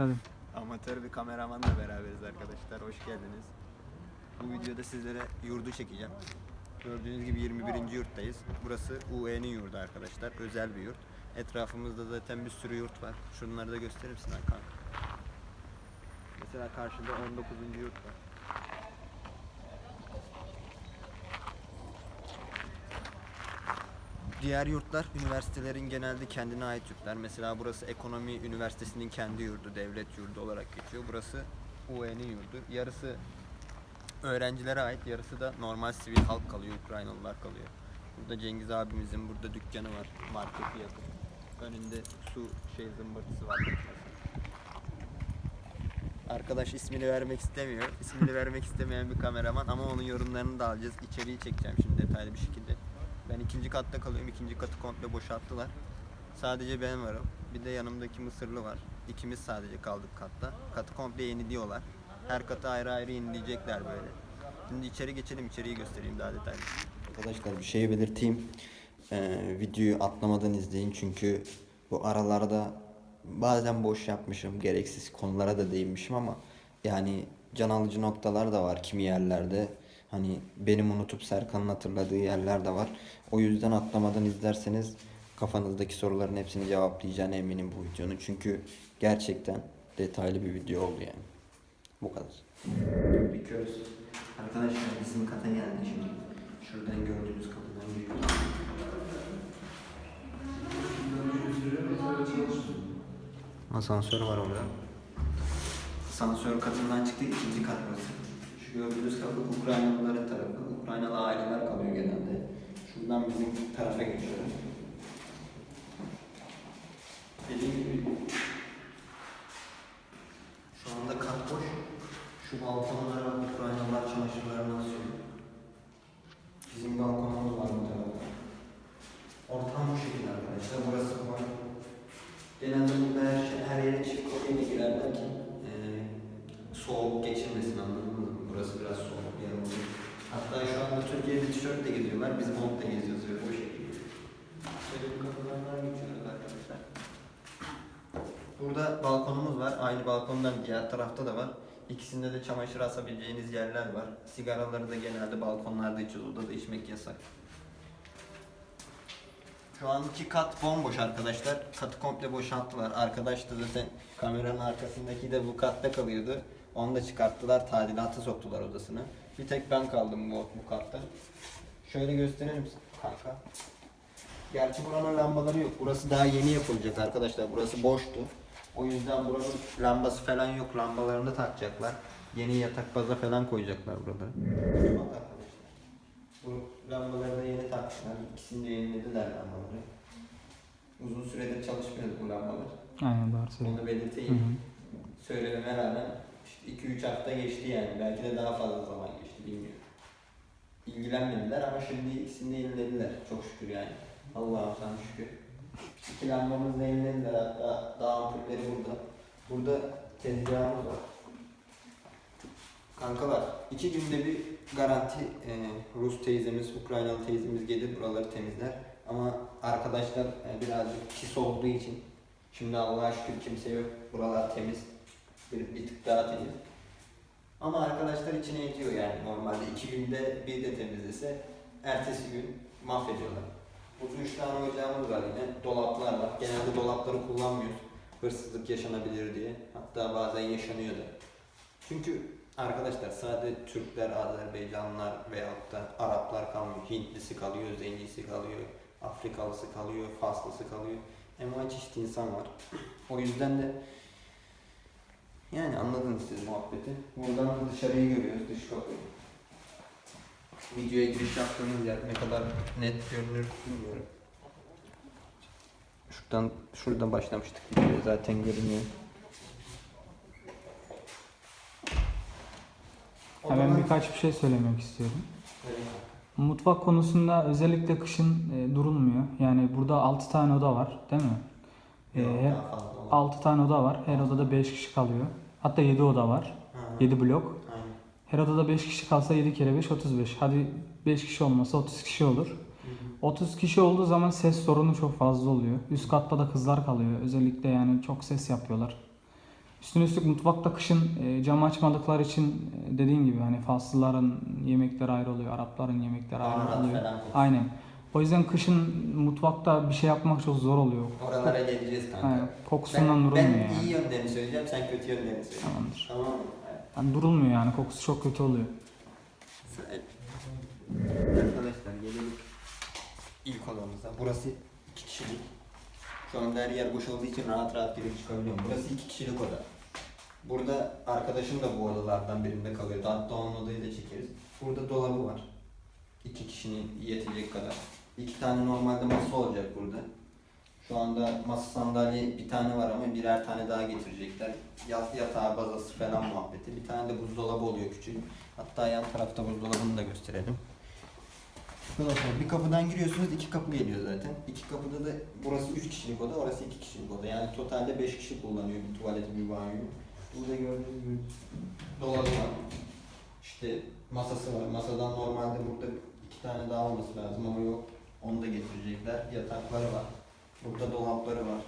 Başladım. Amatör bir kameramanla beraberiz arkadaşlar. Hoş geldiniz. Bu videoda sizlere yurdu çekeceğim. Gördüğünüz gibi 21. yurttayız. Burası UE'nin yurdu arkadaşlar. Özel bir yurt. Etrafımızda zaten bir sürü yurt var. Şunları da gösterir misin Hakan? Mesela karşıda 19. yurt var. Diğer yurtlar üniversitelerin genelde kendine ait yurtlar. Mesela burası Ekonomi Üniversitesi'nin kendi yurdu, devlet yurdu olarak geçiyor. Burası UE'nin yurdu. Yarısı öğrencilere ait, yarısı da normal sivil halk kalıyor, Ukraynalılar kalıyor. Burada Cengiz abimizin burada dükkanı var, marketi yakın. Önünde su şey zımbırtısı var. Arkadaş ismini vermek istemiyor. İsmini vermek istemeyen bir kameraman ama onun yorumlarını da alacağız. İçeriği çekeceğim şimdi detaylı bir şekilde. Ben ikinci katta kalıyorum. İkinci katı komple boşalttılar. Sadece ben varım. Bir de yanımdaki Mısırlı var. İkimiz sadece kaldık katta. Katı komple yeniliyorlar. Her katı ayrı ayrı yenileyecekler böyle. Şimdi içeri geçelim. içeriği göstereyim daha detaylı. Arkadaşlar bir şey belirteyim. Ee, videoyu atlamadan izleyin çünkü bu aralarda bazen boş yapmışım. Gereksiz konulara da değinmişim ama yani can alıcı noktalar da var kimi yerlerde. Hani benim unutup Serkan'ın hatırladığı yerler de var. O yüzden atlamadan izlerseniz kafanızdaki soruların hepsini cevaplayacağına eminim bu videonun. Çünkü gerçekten detaylı bir video oldu yani. Bu kadar. Bir köz. Arkadaşlar bizim kata geldi şimdi. Şuradan gördüğünüz kapıdan giriyoruz. Asansör var orada. Asansör katından çıktı ikinci kat burası. Şu gördüğünüz kapı Ukraynalıların tarafı. Ukraynalı aileler kalıyor genelde. Şuradan bizim tarafa geçiyoruz. Dediğim gibi şu anda kat boş. Şu balkonlara Ukraynalılar çamaşırlarını asıyor. Bizim balkonumuz var bu tarafta. Ortam bu şekilde arkadaşlar. Burası var. Genelde burada her, şey, her yere çift kapıyla girerler ki eee soğuk geçirmesin anladınız mı? Burası biraz soğuk bir yer oluyor. Hatta şu anda Türkiye'de tişörtle geziyorlar. Biz montla geziyoruz böyle o şekilde. Şöyle bir kapılardan geçiyoruz arkadaşlar. Burada balkonumuz var. Aynı balkondan diğer tarafta da var. İkisinde de çamaşır asabileceğiniz yerler var. Sigaraları da genelde balkonlarda içiyoruz. Odada içmek yasak. Şu anki kat bomboş arkadaşlar. Katı komple boşalttılar. Arkadaş da zaten kameranın arkasındaki de bu katta kalıyordu. Onu da çıkarttılar. Tadilata soktular odasını. Bir tek ben kaldım bu, bu katta. Şöyle gösterir misin kanka? Gerçi buranın lambaları yok. Burası daha yeni yapılacak arkadaşlar. Burası boştu. O yüzden buranın lambası falan yok. Lambalarını takacaklar. Yeni yatak baza falan koyacaklar arkadaşlar. Bu lambaları da yeni taktılar. İkisini de yenilediler lambaları. Uzun süredir çalışmıyordu bu lambalar. Aynen doğru söylüyorsun. Onu Hı belirteyim. hı. Söylememe rağmen işte 2-3 hafta geçti yani. Belki de daha fazla zaman geçti bilmiyorum. İlgilenmediler ama şimdi ikisini de yenilediler. Çok şükür yani. Allah'a sana şükür. İki lambamızı da yenilediler hatta daha ampulleri burada. Burada tezgahımız var. Kankalar, iki günde bir garanti e, Rus teyzemiz, Ukraynalı teyzemiz gelir buraları temizler. Ama arkadaşlar e, birazcık pis olduğu için şimdi Allah'a şükür kimse yok. Buralar temiz. Bir, bir tık daha temiz. Ama arkadaşlar içine ediyor yani normalde iki günde bir de temizlese ertesi gün mahvediyorlar. Burada üç ocağımız var yine. Dolaplar var. Genelde dolapları kullanmıyoruz. Hırsızlık yaşanabilir diye. Hatta bazen yaşanıyor da. Çünkü arkadaşlar sadece Türkler, Azerbaycanlılar veyahut da Araplar kalmıyor. Hintlisi kalıyor, Zencisi kalıyor, Afrikalısı kalıyor, Faslısı kalıyor. Envai çeşit insan var. O yüzden de yani anladınız siz muhabbeti. Buradan da dışarıyı görüyoruz, dış kapıyı. Videoya giriş yaptığımız yer ne kadar net görünür bilmiyorum. Şuradan şuradan başlamıştık videoya zaten görünüyor. Ha, ben birkaç bir şey söylemek istiyorum. Mutfak konusunda özellikle kışın e, durulmuyor. Yani burada 6 tane oda var değil mi? E, her, 6 tane oda var. Her odada 5 kişi kalıyor. Hatta 7 oda var. 7 blok. Aynen. Her odada 5 kişi kalsa 7 kere 5 35. Hadi 5 kişi olmasa 30 kişi olur. 30 kişi olduğu zaman ses sorunu çok fazla oluyor. Üst katta da kızlar kalıyor. Özellikle yani çok ses yapıyorlar. Üstüne üstlük mutfakta kışın e, cam açmadıkları için e, dediğin gibi hani Faslıların yemekleri ayrı oluyor, Arapların yemekleri ayrı oluyor. falan. Aynen. O yüzden kışın mutfakta bir şey yapmak çok zor oluyor. Oralara geleceğiz kanka. Yani kokusundan ben, durulmuyor ben yani. iyi yönlerini söyleyeceğim, sen kötü yönlerini söyle. Tamamdır. Tamam mı? Yani durulmuyor yani kokusu çok kötü oluyor. Arkadaşlar gelelim ilk odamıza. Burası iki kişilik. Şu anda her yer boş olduğu için rahat rahat girip çıkabiliyorum. Burası iki kişilik oda. Burada arkadaşım da bu odalardan birinde kalıyordu. Hatta onun odayı da çekeriz. Burada dolabı var. İki kişinin yetecek kadar. İki tane normalde masa olacak burada. Şu anda masa sandalye bir tane var ama birer tane daha getirecekler. Yat, yatağı bazası falan muhabbeti. Bir tane de buzdolabı oluyor küçük. Hatta yan tarafta buzdolabını da gösterelim. Arkadaşlar bir kapıdan giriyorsunuz iki kapı geliyor zaten. İki kapıda da burası üç kişilik oda, orası iki kişilik oda. Yani totalde beş kişi kullanıyor bir tuvaleti bir banyoyu. Burada gördüğünüz gibi dolabı var. İşte masası var. Masadan normalde burada iki tane daha olması lazım ama yok. Onu da getirecekler. Yatakları var. Burada dolapları var.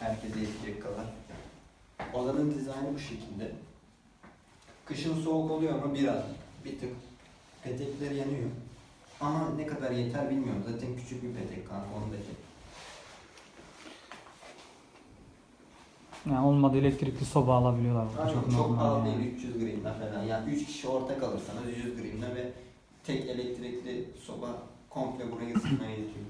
Herkese yetecek kadar. Odanın dizaynı bu şekilde. Kışın soğuk oluyor mu? Biraz. Bir tık. Petekler yanıyor. Ama ne kadar yeter bilmiyorum. Zaten küçük bir petek kanka onu da çek. Yani olmadı elektrikli soba alabiliyorlar burada. Aynen, Çok, çok, normal pahalı yani. değil 300 gramla falan. Yani 3 kişi ortak alırsanız 100 gramla ve tek elektrikli soba komple burayı ısıtmaya yetiyor.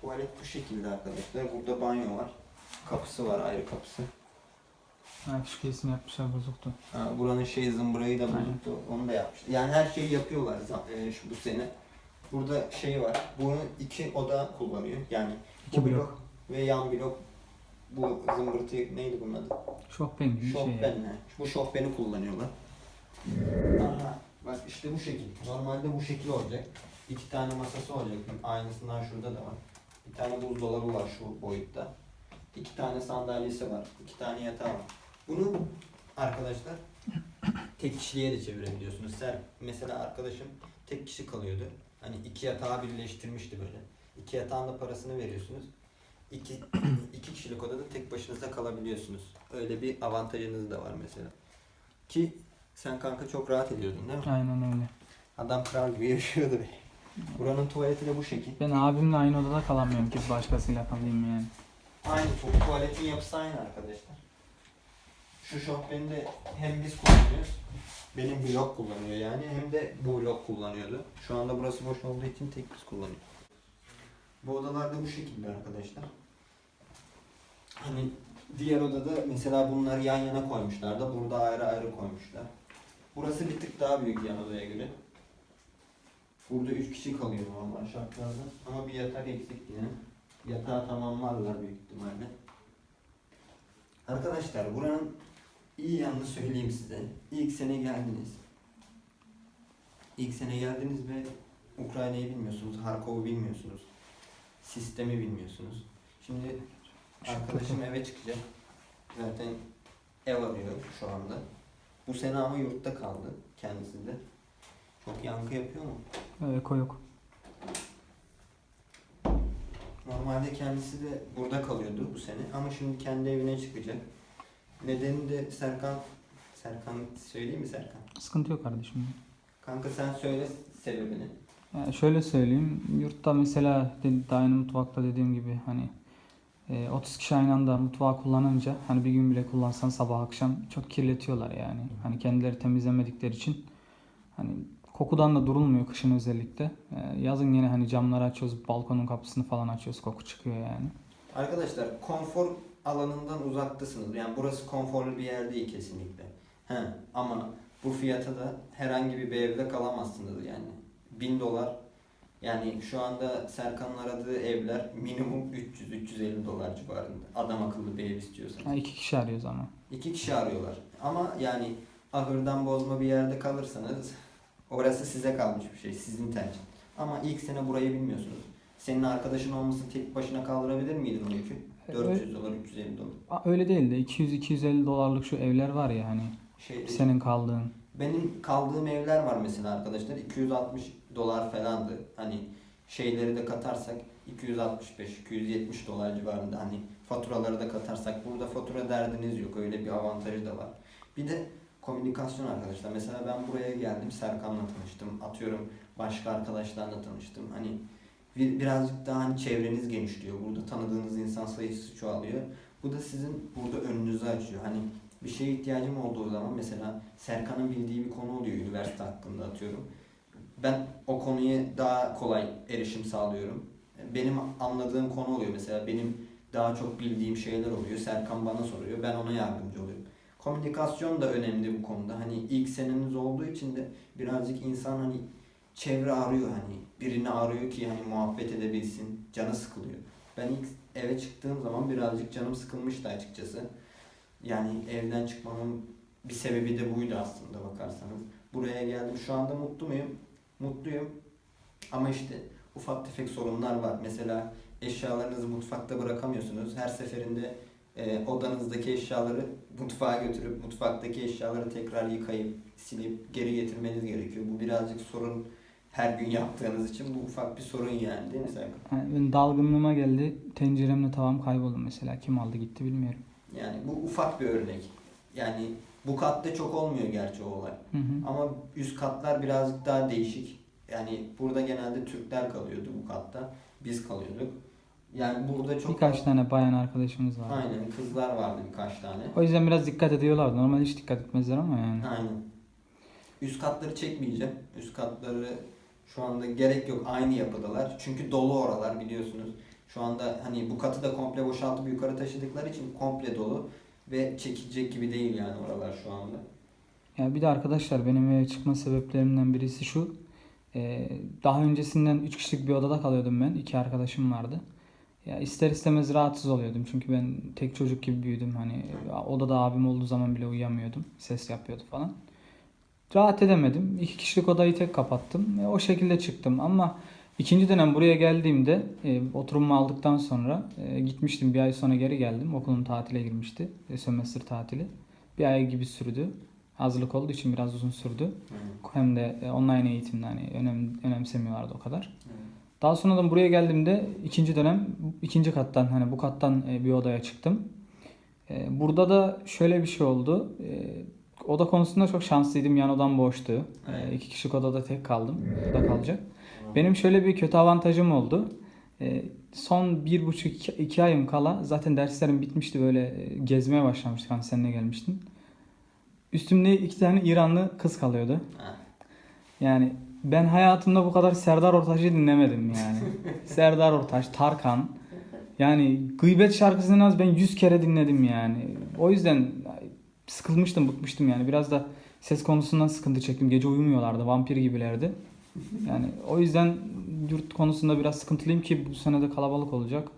Tuvalet bu şekilde arkadaşlar. Burada banyo var. Kapısı var ayrı kapısı. Ha, fişkesini yapmışlar bozuktu. Ha, buranın şey zımbırayı da bozuktu. Onu da yapmışlar. Yani her şeyi yapıyorlar za- e, şu bu sene. Burada şey var. Bunu iki oda kullanıyor. Yani İki bu blok. blok. ve yan blok. Bu zımbırtı neydi bunun adı? Şofben gibi şey yani. Bu şofbeni kullanıyorlar. Aha. Bak işte bu şekil. Normalde bu şekil olacak. İki tane masası olacak. Aynısından şurada da var. Bir tane buzdolabı var şu boyutta. İki tane sandalyesi var. iki tane yatağı var. Bunu arkadaşlar tek kişiliğe de çevirebiliyorsunuz. Ser, mesela arkadaşım tek kişi kalıyordu. Hani iki yatağı birleştirmişti böyle. İki yatağın da parasını veriyorsunuz. İki, iki kişilik odada tek başınıza kalabiliyorsunuz. Öyle bir avantajınız da var mesela. Ki sen kanka çok rahat ediyordun değil mi? Aynen öyle. Adam kral gibi yaşıyordu be. Buranın tuvaleti de bu şekil. Ben abimle aynı odada kalamıyorum ki başkasıyla kalayım yani. Aynı tu- tuvaletin yapısı aynı arkadaşlar. Şu şofbeni de hem biz kullanıyoruz. Benim blok kullanıyor yani hem de bu blok kullanıyordu. Şu anda burası boş olduğu için tek biz kullanıyoruz. Bu odalar da bu şekilde arkadaşlar. Hani diğer odada mesela bunlar yan yana koymuşlar da burada ayrı ayrı koymuşlar. Burası bir tık daha büyük yan odaya göre. Burada 3 kişi kalıyor normal şartlarda. Ama bir yatak eksik yine. Yatağı tamamlarlar büyük ihtimalle. Arkadaşlar buranın iyi yanını söyleyeyim size. İlk sene geldiniz. İlk sene geldiniz ve Ukrayna'yı bilmiyorsunuz, Harkov'u bilmiyorsunuz. Sistemi bilmiyorsunuz. Şimdi arkadaşım eve çıkacak. Zaten ev arıyor şu anda. Bu sene ama yurtta kaldı kendisi de. Çok yankı yapıyor mu? Eko yok. Normalde kendisi de burada kalıyordu bu sene ama şimdi kendi evine çıkacak. Nedeni de Serkan, Serkan söyleyeyim mi Serkan? Sıkıntı yok kardeşim. Kanka sen söyle sebebini. Yani şöyle söyleyeyim. Yurtta mesela de- daha yeni mutfakta dediğim gibi hani e, 30 kişi aynı anda mutfağı kullanınca hani bir gün bile kullansan sabah akşam çok kirletiyorlar yani. Hani kendileri temizlemedikleri için hani kokudan da durulmuyor kışın özellikle. E, yazın yine hani camları açıyoruz, balkonun kapısını falan açıyoruz, koku çıkıyor yani. Arkadaşlar konfor alanından uzaktasınız. Yani burası konforlu bir yer değil kesinlikle. He, ama bu fiyata da herhangi bir evde kalamazsınız yani. 1000 dolar yani şu anda Serkan'ın aradığı evler minimum 300-350 dolar civarında. Adam akıllı bir ev istiyorsanız. Ha, iki kişi arıyoruz ama. İki kişi arıyorlar. Ama yani ahırdan bozma bir yerde kalırsanız orası size kalmış bir şey. Sizin tercih. Ama ilk sene burayı bilmiyorsunuz. Senin arkadaşın olması tek başına kaldırabilir miydin o yükü? 400 dolar, 350 dolar. Aa, Öyle değil de 200-250 dolarlık şu evler var ya hani Şey, senin kaldığın. Benim kaldığım evler var mesela arkadaşlar. 260 dolar falandı. Hani şeyleri de katarsak 265-270 dolar civarında hani faturaları da katarsak burada fatura derdiniz yok öyle bir avantajı da var. Bir de komünikasyon arkadaşlar. Mesela ben buraya geldim Serkan'la tanıştım. Atıyorum başka arkadaşlarla tanıştım. Hani bir, birazcık daha hani çevreniz genişliyor. Burada tanıdığınız insan sayısı çoğalıyor. Bu da sizin burada önünüzü açıyor. Hani bir şeye ihtiyacım olduğu zaman mesela Serkan'ın bildiği bir konu oluyor üniversite hakkında atıyorum. Ben o konuya daha kolay erişim sağlıyorum. Benim anladığım konu oluyor mesela benim daha çok bildiğim şeyler oluyor. Serkan bana soruyor. Ben ona yardımcı oluyorum. Komünikasyon da önemli bu konuda. Hani ilk seneniz olduğu için de birazcık insan hani çevre arıyor hani birini arıyor ki hani muhabbet edebilsin. Canı sıkılıyor. Ben ilk eve çıktığım zaman birazcık canım sıkılmıştı açıkçası. Yani evden çıkmamın bir sebebi de buydu aslında bakarsanız. Buraya geldim. Şu anda mutlu muyum? Mutluyum. Ama işte ufak tefek sorunlar var. Mesela eşyalarınızı mutfakta bırakamıyorsunuz. Her seferinde e, odanızdaki eşyaları mutfağa götürüp mutfaktaki eşyaları tekrar yıkayıp silip geri getirmeniz gerekiyor. Bu birazcık sorun her gün yaptığınız için bu ufak bir sorun yani değil mi Serkan? Yani dalgınlığıma geldi. Tenceremle tavam kayboldu mesela. Kim aldı gitti bilmiyorum. Yani bu ufak bir örnek. Yani bu katta çok olmuyor gerçi o olay. Hı hı. Ama üst katlar birazcık daha değişik. Yani burada genelde Türkler kalıyordu bu katta. Biz kalıyorduk. Yani burada çok Birkaç tane bayan arkadaşımız var. Aynen kızlar vardı birkaç tane. O yüzden biraz dikkat ediyorlar. Normalde hiç dikkat etmezler ama yani. Aynen. Üst katları çekmeyeceğim. Üst katları şu anda gerek yok. Aynı yapıdalar. Çünkü dolu oralar biliyorsunuz. Şu anda hani bu katı da komple boşaltıp yukarı taşıdıkları için komple dolu ve çekilecek gibi değil yani oralar şu anda. Ya bir de arkadaşlar benim eve çıkma sebeplerimden birisi şu. Ee, daha öncesinden 3 kişilik bir odada kalıyordum ben. İki arkadaşım vardı. Ya ister istemez rahatsız oluyordum. Çünkü ben tek çocuk gibi büyüdüm. Hani odada abim olduğu zaman bile uyuyamıyordum. Ses yapıyordu falan. Rahat edemedim. İki kişilik odayı tek kapattım. E, o şekilde çıktım. Ama ikinci dönem buraya geldiğimde e, oturumumu aldıktan sonra e, gitmiştim. Bir ay sonra geri geldim. Okulun tatile girmişti. E, sömestr tatili. Bir ay gibi sürdü. Hazırlık olduğu için biraz uzun sürdü. Hem de e, online eğitimde hani önem, önemsemiyorlardı o kadar. Daha sonradan buraya geldiğimde ikinci dönem ikinci kattan hani bu kattan e, bir odaya çıktım. E, Burada da şöyle bir şey oldu. E, Oda konusunda çok şanslıydım. Yan odam boştu. Evet. İki kişilik odada tek kaldım. Burada kalacak. Benim şöyle bir kötü avantajım oldu. Son bir buçuk iki, iki ayım kala zaten derslerim bitmişti böyle gezmeye başlamıştık. Hani seninle gelmiştin. Üstümde iki tane İranlı kız kalıyordu. Yani ben hayatımda bu kadar Serdar Ortaç'ı dinlemedim yani. Serdar Ortaç, Tarkan. Yani Gıybet şarkısını en az ben 100 kere dinledim yani. O yüzden sıkılmıştım, bıkmıştım yani. Biraz da ses konusundan sıkıntı çektim. Gece uyumuyorlardı, vampir gibilerdi. Yani o yüzden yurt konusunda biraz sıkıntılıyım ki bu sene de kalabalık olacak.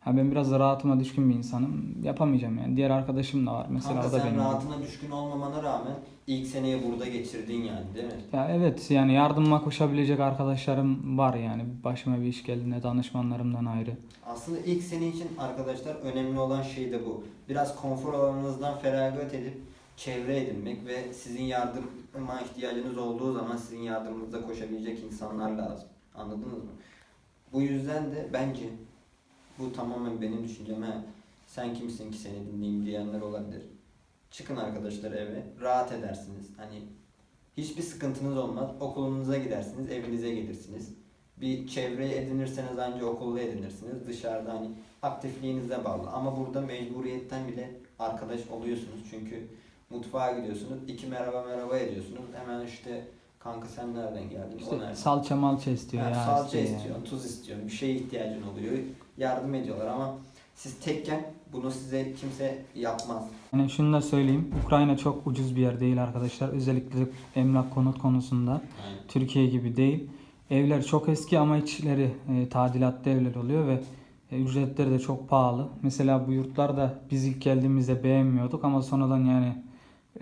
Ha ben biraz da rahatıma düşkün bir insanım. Yapamayacağım yani. Diğer arkadaşım da var. Mesela Kanka o da sen benim. rahatına düşkün olmamana rağmen ilk seneyi burada geçirdin yani değil mi? Ya evet yani yardıma koşabilecek arkadaşlarım var yani başıma bir iş geldiğinde danışmanlarımdan ayrı. Aslında ilk sene için arkadaşlar önemli olan şey de bu. Biraz konfor alanınızdan feragat edip çevre edinmek ve sizin yardıma ihtiyacınız olduğu zaman sizin yardımınıza koşabilecek insanlar lazım. Anladınız mı? Bu yüzden de bence bu tamamen benim düşüncem. Ha, sen kimsin ki seni dinleyeyim diyenler olabilir. Çıkın arkadaşlar eve, rahat edersiniz. Hani hiçbir sıkıntınız olmaz. Okulunuza gidersiniz, evinize gelirsiniz. Bir çevre edinirseniz ancak okulda edinirsiniz. Dışarıda hani aktifliğinize bağlı. Ama burada mecburiyetten bile arkadaş oluyorsunuz. Çünkü mutfağa gidiyorsunuz. iki merhaba merhaba ediyorsunuz. Hemen işte kanka sen nereden geldin? o İşte nereden? salça malça istiyor Ha, ya. salça istiyor yani. tuz istiyorsun, bir şeye ihtiyacın oluyor. Yardım ediyorlar ama siz tekken bunu size kimse yapmaz. Yani şunu da söyleyeyim. Ukrayna çok ucuz bir yer değil arkadaşlar. Özellikle emlak konut konusunda. Yani Türkiye gibi değil. Evler çok eski ama içleri e, tadilatlı evler oluyor ve e, ücretleri de çok pahalı. Mesela bu yurtlarda biz ilk geldiğimizde beğenmiyorduk ama sonradan yani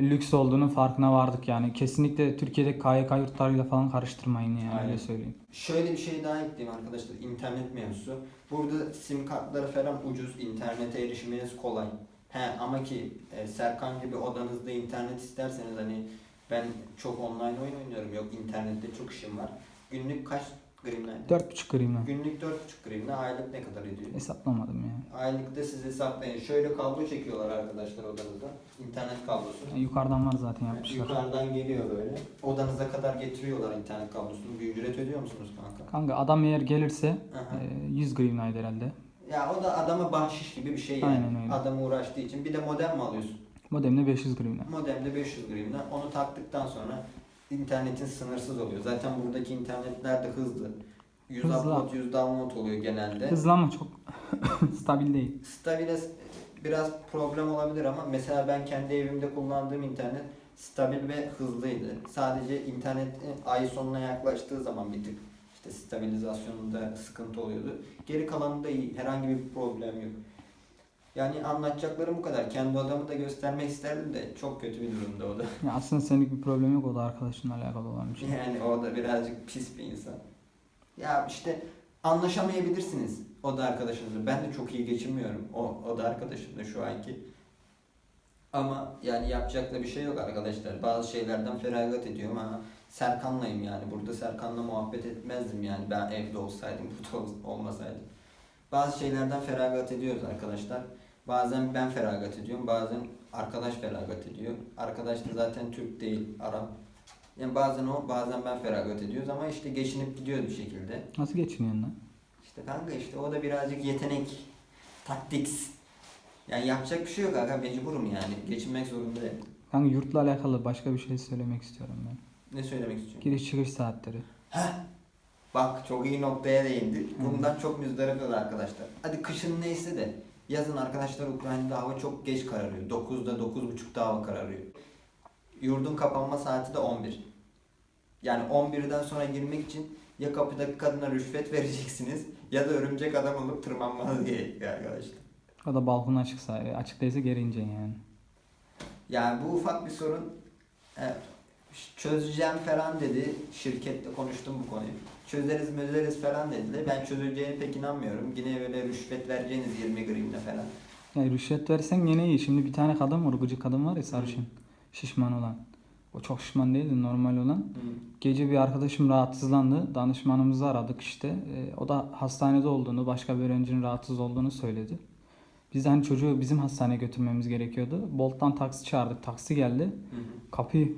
lüks olduğunu farkına vardık yani. Kesinlikle Türkiye'de KYK yurtlarıyla falan karıştırmayın yani Aynen. öyle söyleyeyim. Şöyle bir şey daha ekleyeyim arkadaşlar. internet mevzusu. Burada sim kartları falan ucuz. internete erişiminiz kolay. He ama ki e, Serkan gibi odanızda internet isterseniz hani ben çok online oyun oynuyorum. Yok internette çok işim var. Günlük kaç grimle. 4,5 grimle. Günlük 4,5 grimle aylık ne kadar ediyor? Hesaplamadım ya. Aylıkta siz hesaplayın. Şöyle kablo çekiyorlar arkadaşlar odanıza. İnternet kablosu. Yani yukarıdan var zaten yapmışlar. Yani yukarıdan geliyor böyle. Odanıza kadar getiriyorlar internet kablosunu. Bir ücret ödüyor musunuz kanka? Kanka adam eğer gelirse Aha. E, 100 grimlaydı herhalde. Ya o da adama bahşiş gibi bir şey yani. Aynen öyle. Adam uğraştığı için. Bir de modem mi alıyorsun? Modemle 500 grimle. Modemle 500 grimle. Onu taktıktan sonra internetin sınırsız oluyor. Zaten buradaki internetler de hızlı. 100 Hızlı. upload, 100 download oluyor genelde. Hızlı ama çok stabil değil. Stabile biraz problem olabilir ama mesela ben kendi evimde kullandığım internet stabil ve hızlıydı. Sadece internet ay sonuna yaklaştığı zaman bir tık işte stabilizasyonunda sıkıntı oluyordu. Geri kalanında iyi. Herhangi bir problem yok. Yani anlatacaklarım bu kadar. Kendi odamı da göstermek isterdim de çok kötü bir durumda o da. Ya aslında senlik bir problem yok o da arkadaşınla alakalı olan bir şey. Yani o da birazcık pis bir insan. Ya işte anlaşamayabilirsiniz o da arkadaşınızla. Ben de çok iyi geçinmiyorum o, o da arkadaşımla şu anki. Ama yani yapacak da bir şey yok arkadaşlar. Bazı şeylerden feragat ediyorum ama Serkan'layım yani. Burada Serkan'la muhabbet etmezdim yani ben evde olsaydım, burada ol- olmasaydım. Bazı şeylerden feragat ediyoruz arkadaşlar. Bazen ben feragat ediyorum, bazen arkadaş feragat ediyor. Arkadaş da zaten Türk değil, Arap. Yani bazen o, bazen ben feragat ediyoruz ama işte geçinip gidiyoruz bir şekilde. Nasıl geçiniyorsun lan? İşte kanka işte o da birazcık yetenek, taktik. Yani yapacak bir şey yok kanka mecburum yani. Geçinmek zorundayım. Kanka yurtla alakalı başka bir şey söylemek istiyorum ben. Ne söylemek istiyorsun? Giriş çıkış saatleri. Bak çok iyi noktaya değindi. Bundan çok müzdaripler arkadaşlar. Hadi kışın neyse de yazın arkadaşlar Ukrayna'da hava çok geç kararıyor. 9'da 9.30'da hava kararıyor. Yurdun kapanma saati de 11. Yani 11'den sonra girmek için ya kapıdaki kadına rüşvet vereceksiniz ya da örümcek adam olup tırmanmanız gerekiyor arkadaşlar. O da balkon açıksa, e, açık değilse geri ineceksin yani. Yani bu ufak bir sorun. Evet. Çözeceğim falan dedi. Şirkette konuştum bu konuyu. Çözeriz mözeriz falan dediler. Ben çözüleceğine pek inanmıyorum. Yine böyle rüşvet vereceğiniz 20 grimle falan. Yani rüşvet versen yine iyi. Şimdi bir tane kadın var, gıcık kadın var ya sarışın. Şişman olan. O çok şişman değildi, normal olan. Gece bir arkadaşım rahatsızlandı. Danışmanımızı aradık işte. E, o da hastanede olduğunu, başka bir öğrencinin rahatsız olduğunu söyledi. Biz de hani çocuğu bizim hastaneye götürmemiz gerekiyordu. Bolt'tan taksi çağırdık. Taksi geldi. Kapıyı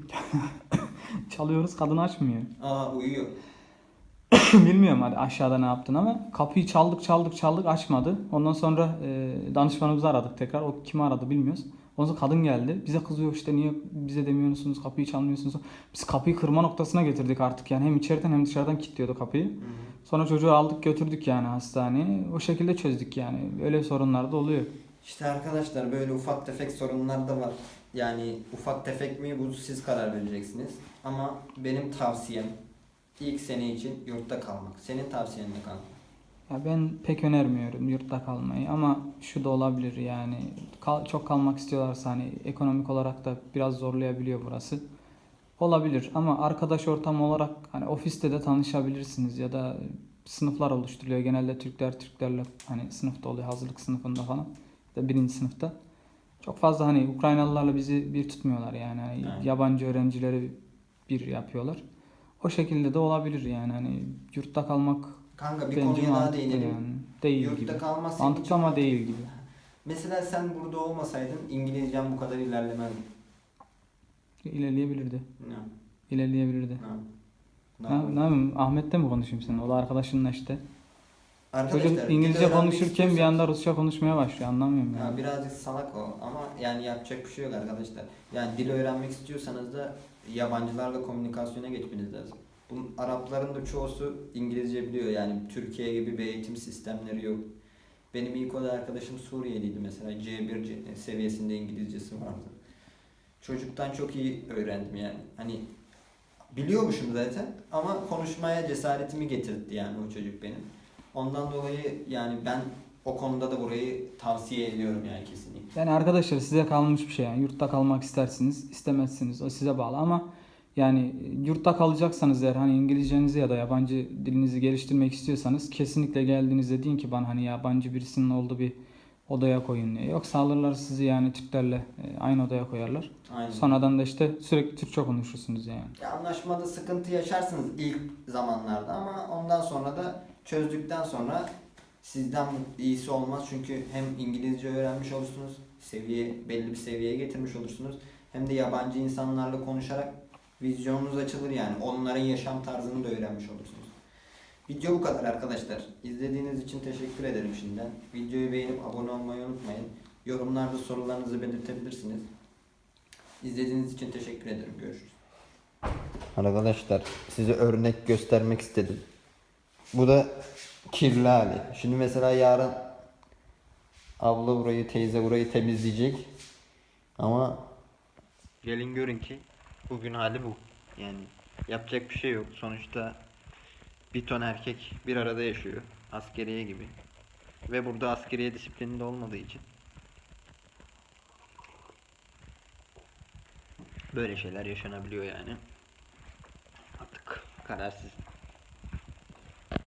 çalıyoruz. Kadın açmıyor. Aa uyuyor. Bilmiyorum hadi aşağıda ne yaptın ama kapıyı çaldık çaldık çaldık açmadı. Ondan sonra e, danışmanımızı aradık tekrar. O kimi aradı bilmiyoruz. Ondan sonra kadın geldi. Bize kızıyor işte niye bize demiyorsunuz kapıyı çalmıyorsunuz. Biz kapıyı kırma noktasına getirdik artık yani. Hem içeriden hem dışarıdan kilitliyordu kapıyı. Sonra çocuğu aldık götürdük yani hastaneye. O şekilde çözdük yani. Öyle sorunlar da oluyor. İşte arkadaşlar böyle ufak tefek sorunlar da var. Yani ufak tefek mi bu siz karar vereceksiniz. Ama benim tavsiyem ilk sene için yurtta kalmak. Senin tavsiyen ne kanka? Ya ben pek önermiyorum yurtta kalmayı ama şu da olabilir yani Kal- çok kalmak istiyorlarsa hani ekonomik olarak da biraz zorlayabiliyor burası. Olabilir ama arkadaş ortamı olarak hani ofiste de tanışabilirsiniz ya da sınıflar oluşturuluyor. Genelde Türkler Türklerle hani sınıfta oluyor hazırlık sınıfında falan ya da birinci sınıfta. Çok fazla hani Ukraynalılarla bizi bir tutmuyorlar yani Evet. yabancı öğrencileri bir yapıyorlar. O şekilde de olabilir yani hani yurtta kalmak Kanka bir Bence konuya daha değinelim. yani. Değil Yurtta gibi. kalmazsan Mantıklı ama değil gibi. Mesela sen burada olmasaydın İngilizcen bu kadar ilerlemezdi. İlerleyebilirdi. Ne? İlerleyebilirdi. Ne? Ne, ne yapayım? Ahmet'te mi konuşayım sen? O da arkadaşınla işte. Arkadaşlar, Çocuk İngilizce konuşurken bir anda Rusça konuşmaya başlıyor. Anlamıyorum Ya yani. birazcık salak o ama yani yapacak bir şey yok arkadaşlar. Yani dil öğrenmek istiyorsanız da yabancılarla komünikasyona geçmeniz lazım. Bunun Arapların da çoğusu İngilizce biliyor yani Türkiye gibi bir eğitim sistemleri yok. Benim ilk oda arkadaşım Suriyeliydi mesela C1 C- seviyesinde İngilizcesi vardı. Çocuktan çok iyi öğrendim yani. Hani biliyormuşum zaten ama konuşmaya cesaretimi getirdi yani o çocuk benim. Ondan dolayı yani ben o konuda da burayı tavsiye ediyorum yani kesinlikle. Yani arkadaşlar size kalmış bir şey yani. Yurtta kalmak istersiniz, istemezsiniz. O size bağlı ama yani yurtta kalacaksanız eğer hani İngilizcenizi ya da yabancı dilinizi geliştirmek istiyorsanız kesinlikle geldiğinizde deyin ki bana hani yabancı birisinin olduğu bir odaya koyun diye. Yoksa alırlar sizi yani Türklerle e, aynı odaya koyarlar. Aynen. Sonradan da işte sürekli Türkçe konuşursunuz yani. Ya anlaşmada sıkıntı yaşarsınız ilk zamanlarda ama ondan sonra da çözdükten sonra sizden iyisi olmaz çünkü hem İngilizce öğrenmiş olursunuz, seviye belli bir seviyeye getirmiş olursunuz. Hem de yabancı insanlarla konuşarak vizyonunuz açılır yani. Onların yaşam tarzını da öğrenmiş olursunuz. Video bu kadar arkadaşlar. İzlediğiniz için teşekkür ederim şimdiden. Videoyu beğenip abone olmayı unutmayın. Yorumlarda sorularınızı belirtebilirsiniz. İzlediğiniz için teşekkür ederim. Görüşürüz. Arkadaşlar size örnek göstermek istedim. Bu da kirli hali. Şimdi mesela yarın abla burayı, teyze burayı temizleyecek. Ama gelin görün ki bugün hali bu. Yani yapacak bir şey yok. Sonuçta bir ton erkek bir arada yaşıyor. Askeriye gibi. Ve burada askeriye disiplini de olmadığı için böyle şeyler yaşanabiliyor yani. Artık kararsız.